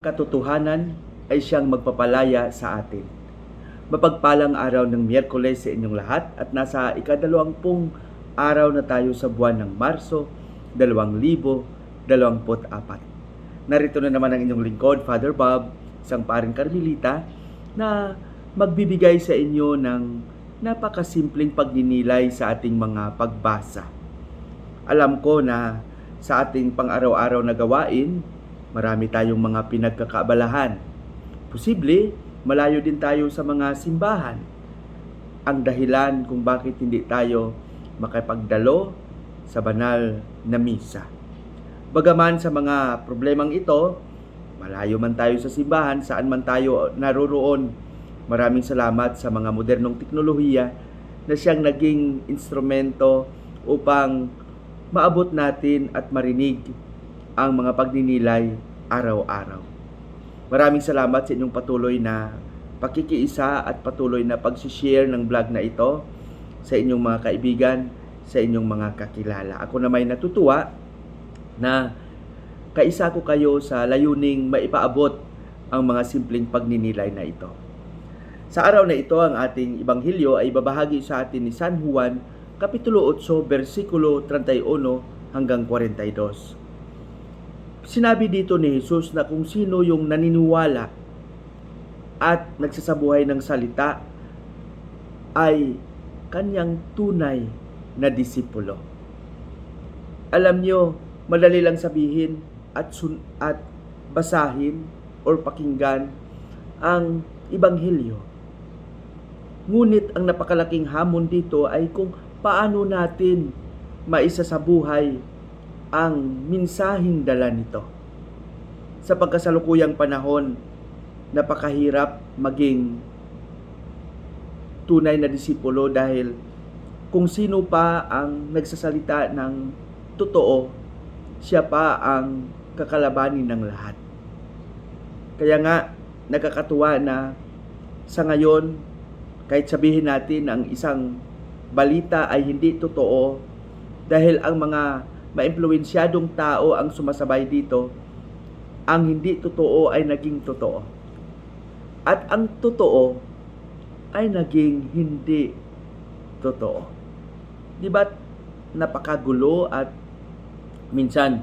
katotohanan ay siyang magpapalaya sa atin. Mapagpalang araw ng Miyerkules sa inyong lahat at nasa ikadalawampung araw na tayo sa buwan ng Marso 2024. Narito na naman ang inyong lingkod, Father Bob, isang paring Karmelita, na magbibigay sa inyo ng napakasimpleng pagninilay sa ating mga pagbasa. Alam ko na sa ating pang-araw-araw na gawain, Marami tayong mga pinagkakaabalahan. Posible, malayo din tayo sa mga simbahan. Ang dahilan kung bakit hindi tayo makapagdalo sa banal na misa. Bagaman sa mga problemang ito, malayo man tayo sa simbahan, saan man tayo naroroon, maraming salamat sa mga modernong teknolohiya na siyang naging instrumento upang maabot natin at marinig ang mga pagninilay araw-araw. Maraming salamat sa inyong patuloy na pakikiisa at patuloy na pag-share ng vlog na ito sa inyong mga kaibigan, sa inyong mga kakilala. Ako na may natutuwa na kaisa ko kayo sa layuning maipaabot ang mga simpleng pagninilay na ito. Sa araw na ito, ang ating ibanghilyo ay babahagi sa atin ni San Juan, Kapitulo 8, versikulo 31 hanggang 42. Sinabi dito ni Jesus na kung sino yung naniniwala at nagsasabuhay ng salita ay kanyang tunay na disipulo. Alam nyo, madali lang sabihin at, sun- at basahin or pakinggan ang Ibanghilyo. Ngunit ang napakalaking hamon dito ay kung paano natin maisa sa buhay ang minsahing dala nito. Sa pagkasalukuyang panahon, napakahirap maging tunay na disipulo dahil kung sino pa ang nagsasalita ng totoo, siya pa ang kakalabanin ng lahat. Kaya nga, nakakatuwa na sa ngayon, kahit sabihin natin ang isang balita ay hindi totoo dahil ang mga maimpluwensyadong tao ang sumasabay dito, ang hindi totoo ay naging totoo. At ang totoo ay naging hindi totoo. Di ba napakagulo at minsan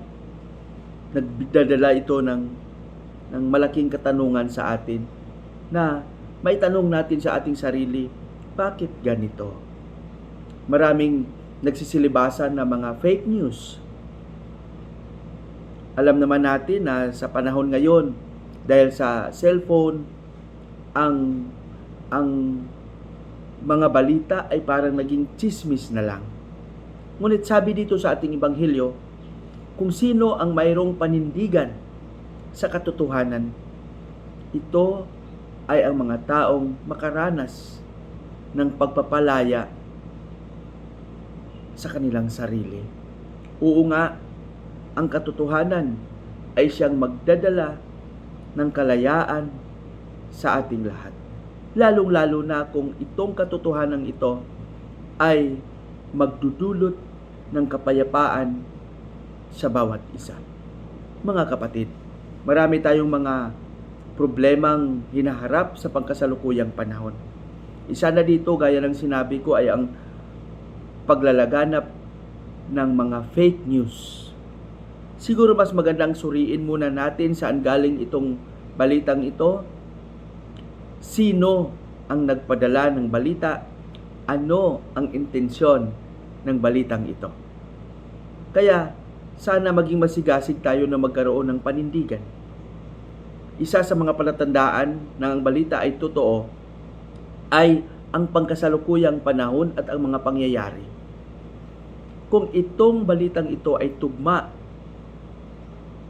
nagdadala ito ng ng malaking katanungan sa atin na may tanong natin sa ating sarili, bakit ganito? Maraming nagsisilibasan ng mga fake news. Alam naman natin na sa panahon ngayon, dahil sa cellphone, ang ang mga balita ay parang naging chismis na lang. Ngunit sabi dito sa ating ibanghilyo, kung sino ang mayroong panindigan sa katotohanan, ito ay ang mga taong makaranas ng pagpapalaya sa kanilang sarili. Oo nga, ang katotohanan ay siyang magdadala ng kalayaan sa ating lahat. Lalong-lalo na kung itong katotohanan ito ay magdudulot ng kapayapaan sa bawat isa. Mga kapatid, marami tayong mga problemang hinaharap sa pangkasalukuyang panahon. Isa na dito, gaya ng sinabi ko, ay ang paglalaganap ng mga fake news. Siguro mas magandang suriin muna natin saan galing itong balitang ito. Sino ang nagpadala ng balita? Ano ang intensyon ng balitang ito? Kaya sana maging masigasig tayo na magkaroon ng panindigan. Isa sa mga palatandaan na ang balita ay totoo ay ang pangkasalukuyang panahon at ang mga pangyayari kung itong balitang ito ay tugma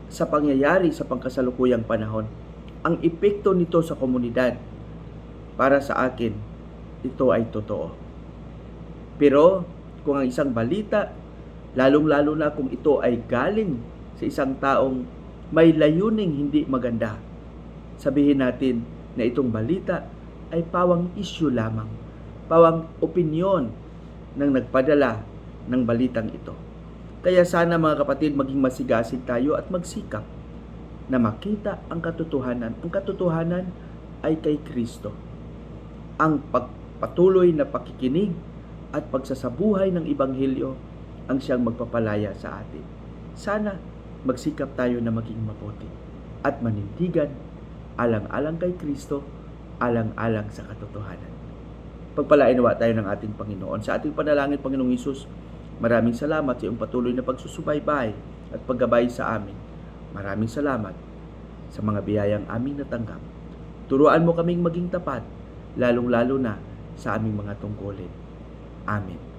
sa pangyayari sa pangkasalukuyang panahon, ang epekto nito sa komunidad para sa akin, ito ay totoo. Pero kung ang isang balita, lalong-lalo na kung ito ay galing sa isang taong may layuning hindi maganda, sabihin natin na itong balita ay pawang issue lamang, pawang opinyon ng nagpadala ng balitang ito. Kaya sana mga kapatid maging masigasig tayo at magsikap na makita ang katotohanan. Ang katotohanan ay kay Kristo. Ang pagpatuloy na pakikinig at pagsasabuhay ng Ibanghelyo ang siyang magpapalaya sa atin. Sana magsikap tayo na maging mabuti at manindigan alang-alang kay Kristo, alang-alang sa katotohanan. Pagpalain nawa tayo ng ating Panginoon. Sa ating panalangin, Panginoong Isus, maraming salamat sa iyong patuloy na pagsusubaybay at paggabay sa amin. Maraming salamat sa mga biyayang aming natanggap. Turuan mo kaming maging tapat, lalong-lalo na sa aming mga tungkulin. Amen.